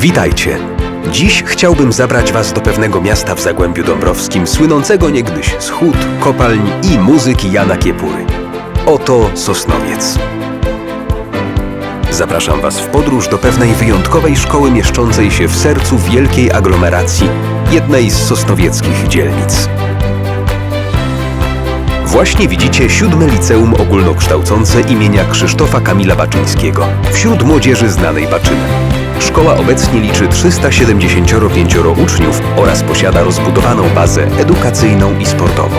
Witajcie. Dziś chciałbym zabrać Was do pewnego miasta w Zagłębiu Dąbrowskim, słynącego niegdyś z hut, kopalń i muzyki Jana Kiepury. Oto Sosnowiec. Zapraszam Was w podróż do pewnej wyjątkowej szkoły mieszczącej się w sercu wielkiej aglomeracji, jednej z sosnowieckich dzielnic. Właśnie widzicie siódme liceum ogólnokształcące imienia Krzysztofa Kamila Baczyńskiego, wśród młodzieży znanej Baczynem. Szkoła obecnie liczy 375 uczniów oraz posiada rozbudowaną bazę edukacyjną i sportową.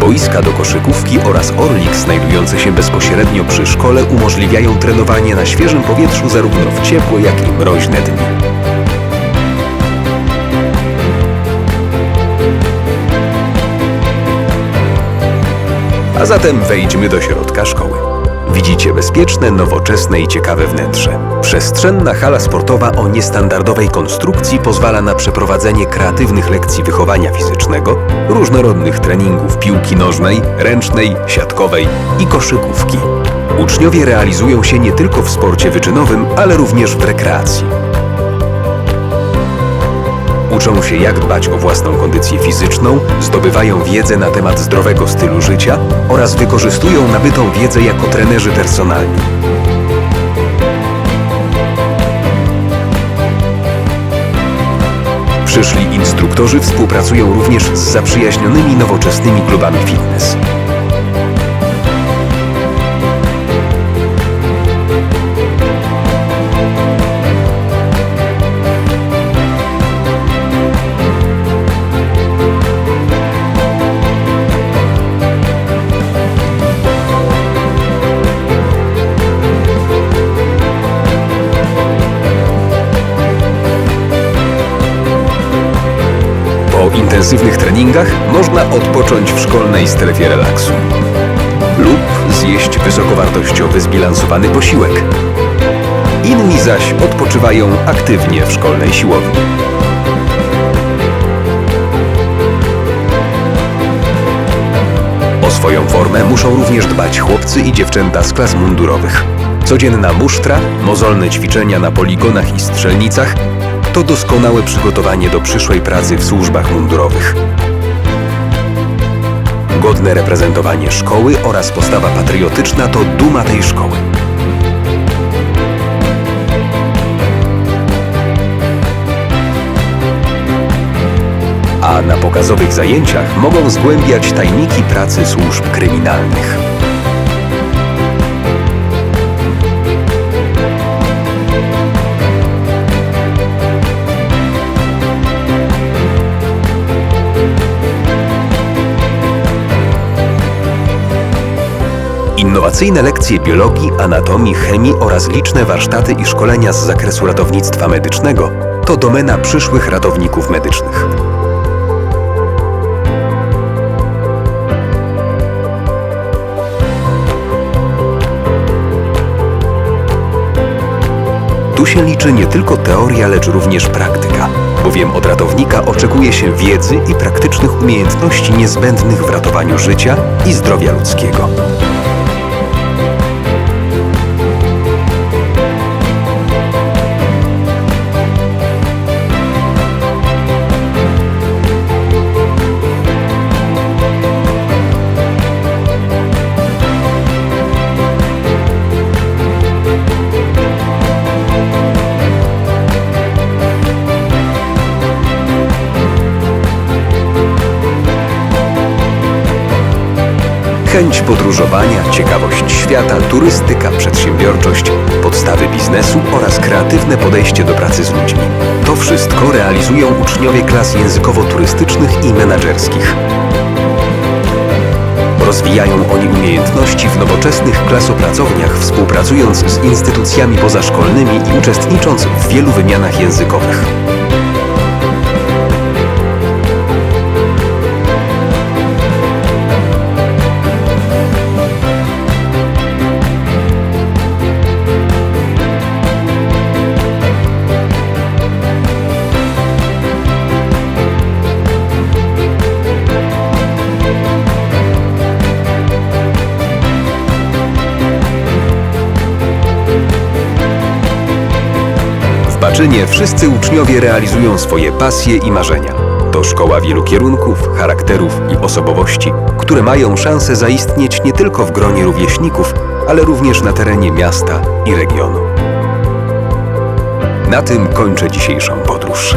Boiska do koszykówki oraz Orlik znajdujące się bezpośrednio przy szkole umożliwiają trenowanie na świeżym powietrzu zarówno w ciepłe, jak i mroźne dni. A zatem wejdźmy do środka szkoły. Widzicie bezpieczne, nowoczesne i ciekawe wnętrze. Przestrzenna hala sportowa o niestandardowej konstrukcji pozwala na przeprowadzenie kreatywnych lekcji wychowania fizycznego, różnorodnych treningów piłki nożnej, ręcznej, siatkowej i koszykówki. Uczniowie realizują się nie tylko w sporcie wyczynowym, ale również w rekreacji. Uczą się jak dbać o własną kondycję fizyczną, zdobywają wiedzę na temat zdrowego stylu życia oraz wykorzystują nabytą wiedzę jako trenerzy personalni. Przyszli instruktorzy współpracują również z zaprzyjaźnionymi nowoczesnymi klubami fitness. Intensywnych treningach można odpocząć w szkolnej strefie relaksu lub zjeść wysokowartościowy zbilansowany posiłek. Inni zaś odpoczywają aktywnie w szkolnej siłowni. O swoją formę muszą również dbać chłopcy i dziewczęta z klas mundurowych. Codzienna musztra, mozolne ćwiczenia na poligonach i strzelnicach to doskonałe przygotowanie do przyszłej pracy w służbach mundurowych. Godne reprezentowanie szkoły oraz postawa patriotyczna to duma tej szkoły. A na pokazowych zajęciach mogą zgłębiać tajniki pracy służb kryminalnych. Innowacyjne lekcje biologii, anatomii, chemii oraz liczne warsztaty i szkolenia z zakresu ratownictwa medycznego to domena przyszłych ratowników medycznych. Tu się liczy nie tylko teoria, lecz również praktyka, bowiem od ratownika oczekuje się wiedzy i praktycznych umiejętności niezbędnych w ratowaniu życia i zdrowia ludzkiego. Podróżowania, ciekawość świata, turystyka, przedsiębiorczość, podstawy biznesu oraz kreatywne podejście do pracy z ludźmi. To wszystko realizują uczniowie klas językowo-turystycznych i menedżerskich. Rozwijają oni umiejętności w nowoczesnych klasopracowniach, współpracując z instytucjami pozaszkolnymi i uczestnicząc w wielu wymianach językowych. Cieszynie wszyscy uczniowie realizują swoje pasje i marzenia. To szkoła wielu kierunków, charakterów i osobowości, które mają szansę zaistnieć nie tylko w gronie rówieśników, ale również na terenie miasta i regionu. Na tym kończę dzisiejszą podróż.